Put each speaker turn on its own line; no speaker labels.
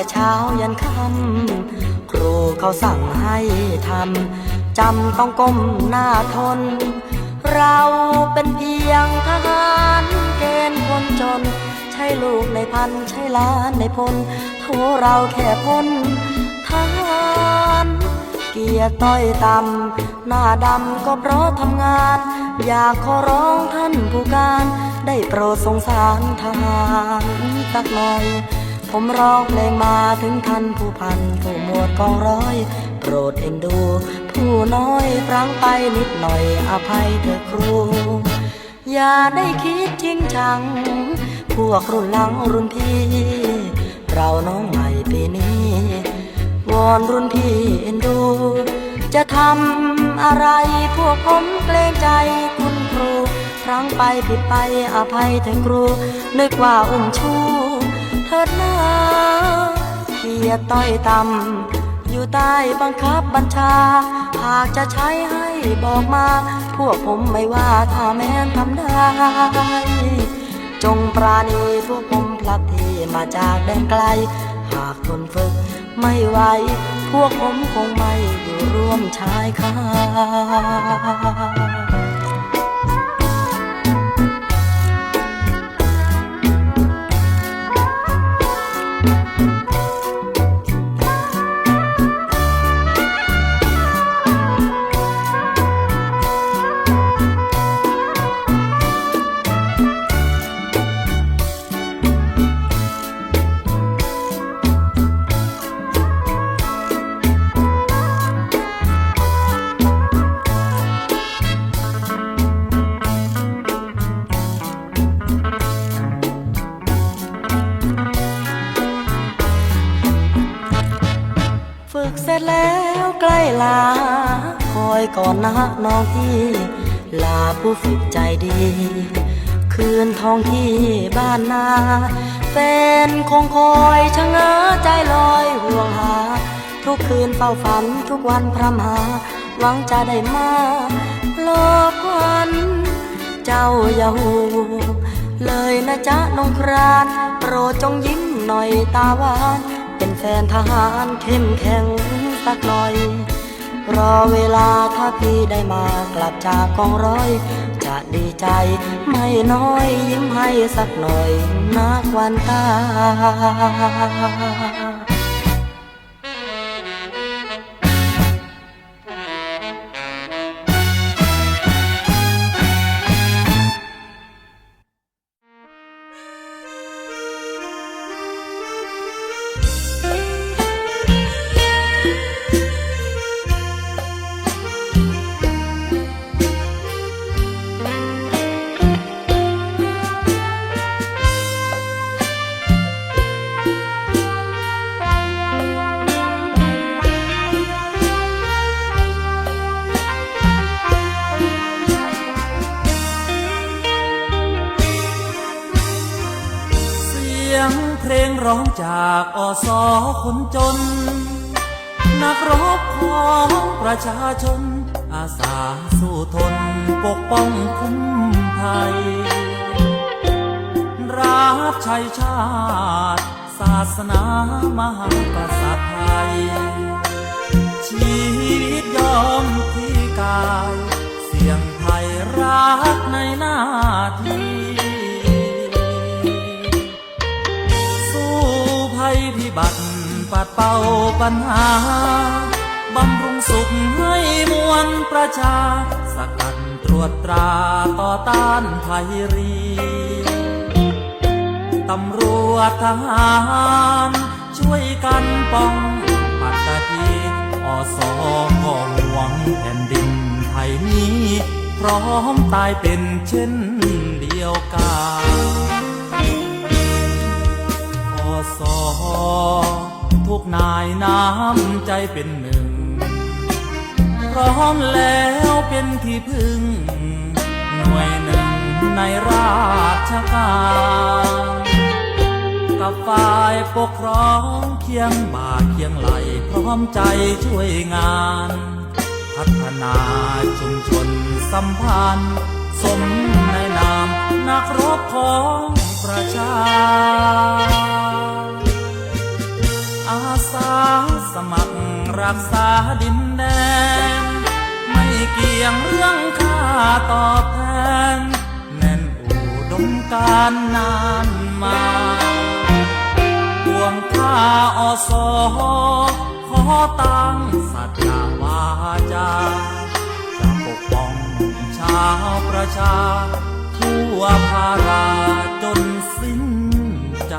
แต่เช้ายันค่ำครูเขาสั่งให้ทำจำต้องก้มหน้าทน เราเป็นเพียงทหารเกณฑ์คนจน ใช่ลูกในพันใช่ล้านในพลโทเราแค่พ้นทหารเกียรติต้อยต่ำหน้าดำก็เพราะทำงาน อยากขอร้องท่านผู้การ ได้โปรดสงสารทหารสักหน่อย ผมร้องเพลงมาถึงท่านผู้พันผู้หมวดกองร้อย โปรดเอ็นดู ผู้น้อยพลั้งไปนิดหน่อยอภัยเถอะครู อย่าได้คิดจริงจัง พวกรุ่นหลังรุ่นพี่ เราน้องใหม่ปีนี้ วอนรุ่นพี่เอ็นดู จะทำอะไรพวกผมเกรงใจคุณครู ครั้งไปผิดไปอภัยเถอะครูนึกว่าอุ้มชู ดนาเกียรติต้อยต่ำอยู่ใต้บังคับบัญชา หากจะใช้ให้บอกมา พวกผมไม่ว่าถ้าแม้นทำได้ จงปราณีพวกผมพลัดที่มาจากแดนไกล หากทนฝึกไม่ไหวพวกผมคงไม่อยู่ร่วมชายคา ลา คอยก่อนนะน้องพี่ ลาผู้ฝึกใจดี คืนทองที่บ้านนา แฟนคงคอยชะเง้อใจลอยห่วงหา ทุกคืนเฝ้าฝันทุกวันพรำหา หวังจะได้มาหลอกวันเจ้าอย่าหูเลยนะจ๊ะน้องคราน โปรดจงยิ้มหน่อยตาหวาน เป็นแฟนทหารเข้มแข็งสักหน่อย รอเวลาถ้าพี่ได้มากลับจากกองร้อย จะดีใจไม่น้อยยิ้มให้สักหน่อยนักวันตา
ยงเพลงร้องจากอสอคนจน นักรบของประชาชน อาสาสู้ทนปกป้องคุ้มภัยรับใช้ชาติ ศาสนามหากษัตริย์ไทยชี ปัญหา บำรุงสุขให้มวลประชา สกัดตรวจตราต่อต้านภัยรี ตำรวจทหาร ช่วยกันป้องปัตตานีอสอก็ห่วงแผ่นดินไทยนี้ พร้อมตายเป็นเช่นเดียวกัน กนายน้ำใจเป็นหนึ่ง พร้อมแล้วเป็นที่พึ่ง หน่วยหนึ่งในราชการกับฝ่ายปกครองเคียงบ่าเคียงไหล พร้อมใจช่วยงาน พัฒนาชุมชนสัมพันธ์สมในนามนักรบของประชา อาสาสมัครรักษาดินแดน ไม่เกี่ยงเรื่องค่าตอบแทน แน่นอุดมการนานมาดวงข้าอสอขอตั้งสัจจาวาจาจะปกป้องชาวประชาทั่วภาราจนสิ้นใจ